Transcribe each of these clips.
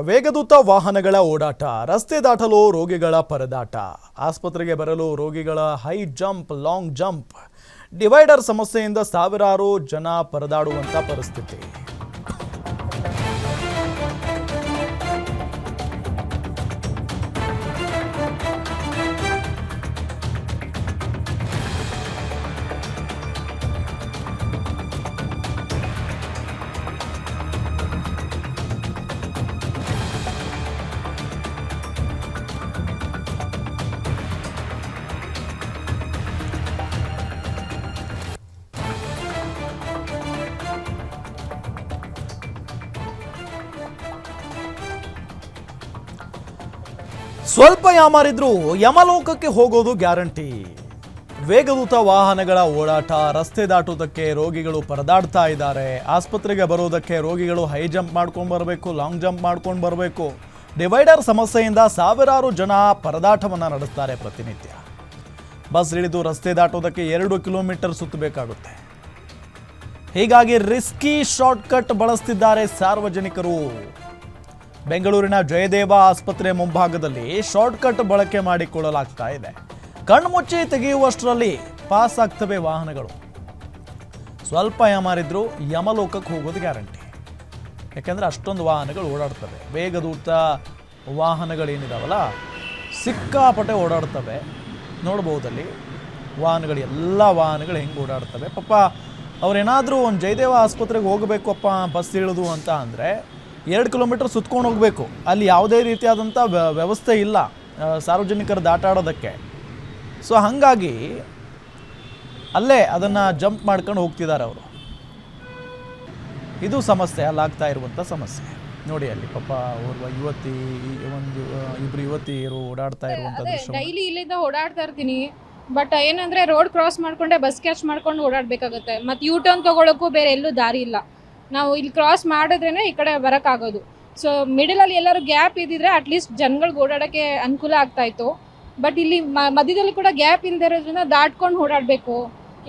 ವೇಗದೂತ ವಾಹನಗಳ ಓಡಾಟ, ರಸ್ತೆ ದಾಟಲು ರೋಗಿಗಳ ಪರದಾಟ. ಆಸ್ಪತ್ರೆಗೆ ಬರಲು ರೋಗಿಗಳ high jump, long jump. Divider ಸಮಸ್ಯೆಯಿಂದ ಸಾವಿರಾರು ಜನ ಪರದಾಡುವಂತ ಪರಿಸ್ಥಿತಿ. ಸ್ವಲ್ಪ ಯಾಮಾರಿದ್ರು ಯಮಲೋಕಕ್ಕೆ ಹೋಗೋದು ಗ್ಯಾರಂಟಿ. ವೇಗದೂತ ವಾಹನಗಳ ಓಡಾಟ, ರಸ್ತೆ ದಾಟುವುದಕ್ಕೆ ರೋಗಿಗಳು ಪರದಾಡ್ತಾ ಇದ್ದಾರೆ. ಆಸ್ಪತ್ರೆಗೆ ಬರೋದಕ್ಕೆ ರೋಗಿಗಳು ಹೈ ಜಂಪ್ ಮಾಡ್ಕೊಂಡು ಬರಬೇಕು, ಲಾಂಗ್ ಜಂಪ್ ಮಾಡ್ಕೊಂಡು ಬರಬೇಕು. ಡಿವೈಡರ್ ಸಮಸ್ಯೆಯಿಂದ ಸಾವಿರಾರು ಜನ ಪರದಾಟವನ್ನು ನಡೆಸ್ತಾರೆ ಪ್ರತಿನಿತ್ಯ. ಬಸ್ ಇಳಿದು ರಸ್ತೆ ದಾಟೋದಕ್ಕೆ ಎರಡು ಕಿಲೋಮೀಟರ್ ಸುತ್ತಬೇಕಾಗುತ್ತೆ. ಹೀಗಾಗಿ ರಿಸ್ಕಿ ಶಾರ್ಟ್ಕಟ್ ಬಳಸ್ತಿದ್ದಾರೆ ಸಾರ್ವಜನಿಕರು. ಬೆಂಗಳೂರಿನ ಜಯದೇವ ಆಸ್ಪತ್ರೆ ಮುಂಭಾಗದಲ್ಲಿ ಶಾರ್ಟ್ಕಟ್ ಬಳಕೆ ಮಾಡಿಕೊಳ್ಳಲಾಗ್ತಾ ಇದೆ. ಕಣ್ಮುಚ್ಚಿ ತೆಗೆಯುವಷ್ಟರಲ್ಲಿ ಪಾಸ್ ಆಗ್ತವೆ ವಾಹನಗಳು. ಸ್ವಲ್ಪ ಯಮಾರಿದ್ರು ಯಮಲೋಕಕ್ಕೆ ಹೋಗೋದು ಗ್ಯಾರಂಟಿ. ಯಾಕೆಂದ್ರೆ ಅಷ್ಟೊಂದು ವಾಹನಗಳು ಓಡಾಡ್ತವೆ. ವೇಗದೂತ ವಾಹನಗಳೇನಿದಾವಲ್ಲ, ಸಿಕ್ಕಾಪಟ್ಟೆ ಓಡಾಡ್ತವೆ. ನೋಡ್ಬೋದಲ್ಲಿ ವಾಹನಗಳು, ಎಲ್ಲ ವಾಹನಗಳು ಹೆಂಗೆ ಓಡಾಡ್ತವೆ. ಪಾಪ, ಅವ್ರೇನಾದರೂ ಒಂದು ಜಯದೇವ ಆಸ್ಪತ್ರೆಗೆ ಹೋಗಬೇಕಪ್ಪ, ಬಸ್ ಇಳಿದು ಅಂತ ಅಂದರೆ ಎರಡು ಕಿಲೋಮೀಟರ್ ಸುತ್ಕೊಂಡು ಹೋಗಬೇಕು. ಅಲ್ಲಿ ಯಾವುದೇ ರೀತಿಯಾದಂಥ ವ್ಯವಸ್ಥೆ ಇಲ್ಲ ಸಾರ್ವಜನಿಕರ ದಾಟಾಡೋದಕ್ಕೆ ಸೊ ಹಾಗಾಗಿ ಅಲ್ಲೇ ಅದನ್ನು ಜಂಪ್ ಮಾಡ್ಕೊಂಡು ಹೋಗ್ತಿದ್ದಾರೆ ಅವರು. ಇದು ಸಮಸ್ಯೆ ಅಲ್ಲಾಗ್ತಾ ಇರುವಂಥ ಸಮಸ್ಯೆ. ನೋಡಿ ಅಲ್ಲಿ ಪಾಪ ಓರ್ವ ಯುವತಿ ಒಂದು ಇಬ್ರು ಯುವತಿಯರು ಓಡಾಡ್ತಾ ಇರುವಂತ ಡೈಲಿ ಇಲ್ಲಿಂದ ಓಡಾಡ್ತಾ ಇರ್ತೀನಿ. ಬಟ್ ಏನಂದ್ರೆ ರೋಡ್ ಕ್ರಾಸ್ ಮಾಡ್ಕೊಂಡೆ ಬಸ್ ಕ್ಯಾಚ್ ಮಾಡ್ಕೊಂಡು ಓಡಾಡ್ಬೇಕಾಗುತ್ತೆ. ಮತ್ತೆ ಯೂ ಟರ್ನ್ ತಗೊಳಕ್ಕೂ ಬೇರೆ ಎಲ್ಲೂ ದಾರಿ ಇಲ್ಲ. ನಾವು ಇಲ್ಲಿ ಕ್ರಾಸ್ ಮಾಡಿದ್ರೇನೆ ಈ ಕಡೆ ಬರೋಕ್ಕಾಗೋದು. ಸೊ ಮಿಡಲಲ್ಲಿ ಎಲ್ಲರೂ ಗ್ಯಾಪ್ ಇದ್ದಿದ್ರೆ ಅಟ್ಲೀಸ್ಟ್ ಜನಗಳಿಗೆ ಓಡಾಡೋಕ್ಕೆ ಅನುಕೂಲ ಆಗ್ತಾ ಇತ್ತು. ಬಟ್ ಇಲ್ಲಿ ಮಧ್ಯದಲ್ಲಿ ಕೂಡ ಗ್ಯಾಪ್ ಇಲ್ಲದೆ ಇರೋದ್ರಿಂದ ದಾಟ್ಕೊಂಡು ಓಡಾಡಬೇಕು.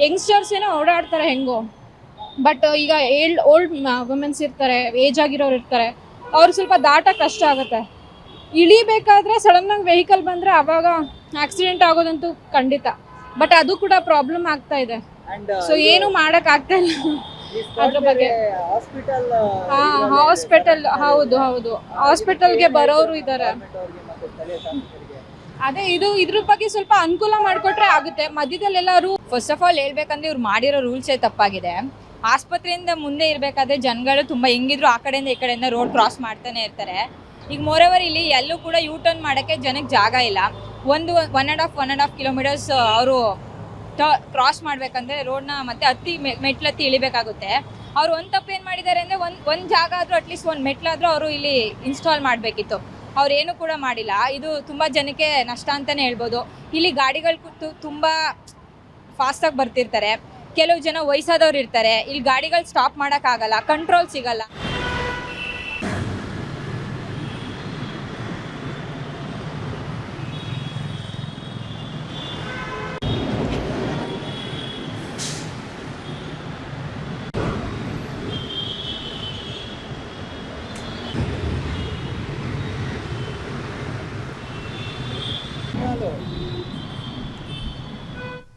ಯಂಗ್ಸ್ಟರ್ಸ್ ಏನೋ ಓಡಾಡ್ತಾರೆ ಹೆಂಗೋ. ಬಟ್ ಈಗ ಏಲ್ಡ್ ಓಲ್ಡ್ ವುಮೆನ್ಸ್ ಇರ್ತಾರೆ ಏಜ್ ಆಗಿರೋರು ಇರ್ತಾರೆ ಅವ್ರು ಸ್ವಲ್ಪ ದಾಟ ಕಷ್ಟ ಆಗುತ್ತೆ. ಇಳಿಬೇಕಾದ್ರೆ ಸಡನ್ ಆಗಿ ವೆಹಿಕಲ್ ಬಂದ್ರೆ ಅವಾಗ ಆಕ್ಸಿಡೆಂಟ್ ಆಗೋದಂತೂ ಖಂಡಿತ. ಬಟ್ ಅದು ಕೂಡ ಪ್ರಾಬ್ಲಮ್ ಆಗ್ತಾ ಇದೆ. ಸೊ ಏನು ಮಾಡೋಕ್ಕಾಗ್ತಾ ಇಲ್ಲ. ಅದ್ರ ಬಗ್ಗೆ ಹಾ ಹಾಸ್ಪಿಟಲ್ ಹೌದು ಹೌದು. ಹಾಸ್ಪಿಟಲ್ಗೆ ಬರೋರು ಇದ್ದಾರೆ ಅದೇ ಇದು ಇದ್ರ ಬಗ್ಗೆ ಸ್ವಲ್ಪ ಅನುಕೂಲ ಮಾಡಿಕೊಟ್ರೆ ಆಗುತ್ತೆ. ಮಧ್ಯದಲ್ಲಿ ಎಲ್ಲರೂ ಫಸ್ಟ್ ಆಫ್ ಆಲ್ ಹೇಳ್ಬೇಕಂದ್ರೆ ಇವ್ರು ಮಾಡಿರೋ ರೂಲ್ಸೇ ತಪ್ಪಾಗಿದೆ. ಆಸ್ಪತ್ರೆಯಿಂದ ಮುಂದೆ ಇರಬೇಕಾದ್ರೆ ಜನಗಳು ತುಂಬ ಹೆಂಗಿದ್ರು ಆ ಕಡೆಯಿಂದ ಈ ಕಡೆಯಿಂದ ರೋಡ್ ಕ್ರಾಸ್ ಮಾಡ್ತಾನೆ ಇರ್ತಾರೆ. ಈಗ ಮೋರೆವರ್ ಇಲ್ಲಿ ಎಲ್ಲೂ ಕೂಡ ಯೂ ಟರ್ನ್ ಮಾಡೋಕ್ಕೆ ಜನಕ್ಕೆ ಜಾಗ ಇಲ್ಲ. ಒಂದು one and half one and half kilometers ಅವರು ಕ್ರಾಸ್ ಮಾಡಬೇಕಂದ್ರೆ ರೋಡ್ನ ಮತ್ತೆ ಹತ್ತಿ ಮೆಟ್ಲತ್ತಿ ಇಳಿಬೇಕಾಗುತ್ತೆ. ಅವ್ರು ಒಂದು ತಪ್ಪು ಏನು ಮಾಡಿದ್ದಾರೆ ಅಂದರೆ ಒಂದು ಒಂದು ಜಾಗ ಆದರೂ ಅಟ್ಲೀಸ್ಟ್ ಒಂದು ಮೆಟ್ಲಾದರೂ ಅವರು ಇಲ್ಲಿ ಇನ್ಸ್ಟಾಲ್ ಮಾಡಬೇಕಿತ್ತು. ಅವ್ರೇನು ಕೂಡ ಮಾಡಿಲ್ಲ. ಇದು ತುಂಬ ಜನಕ್ಕೆ ನಷ್ಟ ಅಂತಲೇ ಹೇಳ್ಬೋದು. ಇಲ್ಲಿ ಗಾಡಿಗಳು ಕೂತು ತುಂಬ ಫಾಸ್ಟಾಗಿ ಬರ್ತಿರ್ತಾರೆ. ಕೆಲವು ಜನ ವಯಸ್ಸಾದವ್ರು ಇರ್ತಾರೆ. ಇಲ್ಲಿ ಗಾಡಿಗಳು ಸ್ಟಾಪ್ ಮಾಡೋಕ್ಕಾಗಲ್ಲ ಕಂಟ್ರೋಲ್ ಸಿಗಲ್ಲ.